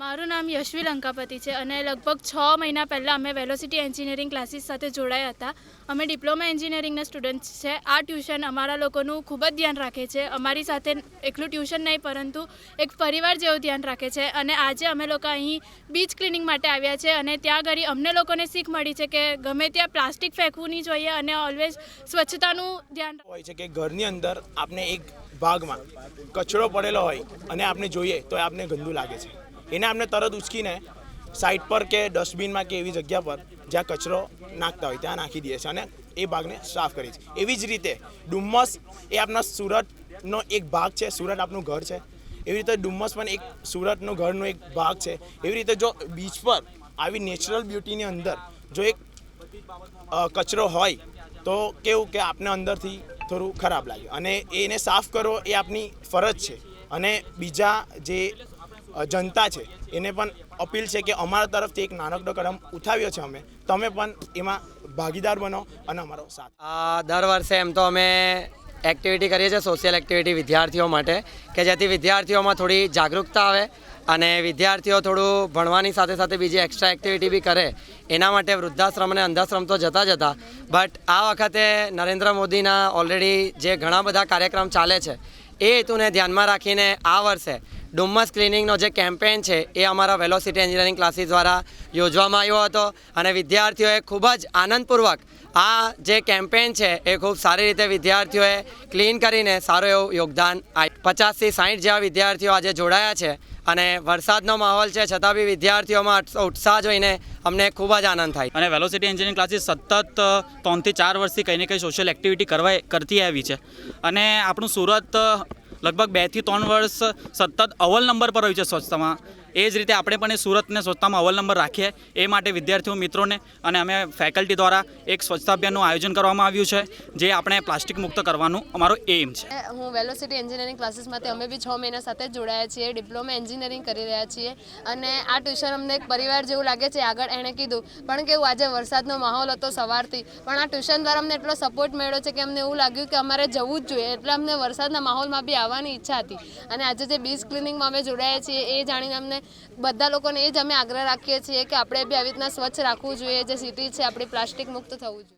મારું નામ યશવી લંકાપતિ છે અને લગભગ છ મહિના પહેલાં અમે વેલોસિટી એન્જિનિયરિંગ ક્લાસીસ સાથે જોડાયા હતા. અમે ડિપ્લોમા એન્જિનિયરિંગના સ્ટુડન્ટ છે. આ ટ્યુશન અમારા લોકોનું ખૂબ જ ધ્યાન રાખે છે. અમારી સાથે એકલું ટ્યુશન નહીં, પરંતુ એક પરિવાર જેવું ધ્યાન રાખે છે. અને આજે અમે લોકો અહીં બીચ ક્લિનિંગ માટે આવ્યા છે અને ત્યાં આગળ અમને લોકોને શીખ મળી છે કે ગમે ત્યાં પ્લાસ્ટિક ફેંકવું નહીં જોઈએ અને ઓલવેઝ સ્વચ્છતાનું ધ્યાન હોય છે કે ઘરની અંદર આપણે એક ભાગમાં કચરો પડેલો હોય અને આપણે જોઈએ તો આપને ગંદુ લાગે છે. એને આપણે તરત ઉચકીને સાઈડ પર કે ડસ્ટબિનમાં કે એવી જગ્યા પર જ્યાં કચરો નાખતા હોય ત્યાં નાખી દઈએ છીએ અને એ ભાગને સાફ કરીએ છીએ એવી જ રીતે ડુમ્મસ એ આપણા સુરતનો એક ભાગ છે. સુરત આપણું ઘર છે. એવી રીતે ડુમ્મસ પણ એક સુરતનું ઘરનો એક ભાગ છે. એવી રીતે જો બીચ પર આવી નેચરલ બ્યુટીની અંદર જો એક કચરો હોય તો કેવું કે આપને અંદરથી થોડું ખરાબ લાગે. અને એને સાફ કરવો એ આપની ફરજ છે. અને બીજા જે જનતા છે. એને પણ અપીલ છે કે અમારા તરફથી એક નાનકડો કદમ ઉઠાવ્યો છે અમે. તમે પણ એમાં ભાગીદાર બનો અને અમારો સાથ. દર વર્ષે એમ તો અમે એક્ટિવિટી કરીએ છીએ સોશિયલ એક્ટિવિટી વિદ્યાર્થીઓ માટે, કે જેથી વિદ્યાર્થીઓમાં થોડી જાગૃતતા આવે અને વિદ્યાર્થીઓ થોડું ભણવાની સાથે સાથે બીજી એક્સ્ટ્રા એક્ટિવિટી બી કરે, એના માટે વૃદ્ધાશ્રમ અને અંધાશ્રમ તો જતા જતા બટ આ વખતે નરેન્દ્ર મોદીના ઓલરેડી જે ઘણા બધા કાર્યક્રમ ચાલે છે, એ હેતુને ધ્યાનમાં રાખીને આ વર્ષે ડુમ્મસ ક્લિનિંગનો જે કેમ્પેન છે, એ અમારા વેલોસિટી એન્જિનિયરિંગ ક્લાસીસ દ્વારા યોજવામાં આવ્યો હતો અને વિદ્યાર્થીઓએ ખૂબ જ આનંદપૂર્વક આ જે કેમ્પેન છે, એ ખૂબ સારી રીતે વિદ્યાર્થીઓએ ક્લીન કરીને સારું એવું યોગદાન પચાસથી સાઠ જેવા વિદ્યાર્થીઓ આજે જોડાયા છે અને વરસાદનો માહોલ છે, છતાં બી વિદ્યાર્થીઓમાં ઉત્સાહ જોઈને અમને ખૂબ જ આનંદ થાય. અને વેલોસિટી એન્જિનિયરિંગ ક્લાસીસ સતત ત્રણથી ચાર વર્ષથી કંઈ ને કંઈ સોશિયલ એક્ટિવિટી કરવા કરતી આવી છે. અને આપણું સુરત લગભગ બેથી ત્રણ વર્ષ સતત અવ્વલ નંબર પર રહ્યું છે સ્વચ્છતામાં. એ જ રીતે આપણે પણ એ સુરતને સ્વચ્છતામાં અવ્વલ નંબર રાખીએ. એ માટે વિદ્યાર્થીઓ, મિત્રોને અને અમે ફેકલ્ટી દ્વારા એક સ્વચ્છતા અભિયાનનું આયોજન કરવામાં આવ્યું છે, જે આપણે પ્લાસ્ટિક મુક્ત કરવાનું અમારો એમ છે. હું વેલોસિટી એન્જિનિયરિંગ ક્લાસીસમાંથી અમે બી છ મહિના સાથે જોડાયા છીએ, ડિપ્લોમા એન્જિનિયરિંગ કરી રહ્યા છીએ અને આ ટ્યુશન અમને એક પરિવાર જેવું લાગે છે, આગળ એણે કીધું, પણ કેવું આજે વરસાદનો માહોલ હતો સવારથી, પણ આ ટ્યુશન દ્વારા અમને એટલો સપોર્ટ મળ્યો છે કે અમને એવું લાગ્યું કે અમારે જવું જ જોઈએ, એટલે અમને વરસાદના માહોલમાં બી આવવાની ઈચ્છા હતી. અને આજે જે બીચ ક્લિનિંગમાં અમે જોડાયા છીએ, એ જાણીને અમને બધા લોકોને એ જ અમે આગ્રહ રાખીએ છીએ કે આપણે બી આવી રીતના સ્વચ્છ રાખવું જોઈએ, જે સિટી છે, આપણી પ્લાસ્ટિક મુક્ત થવું જોઈએ.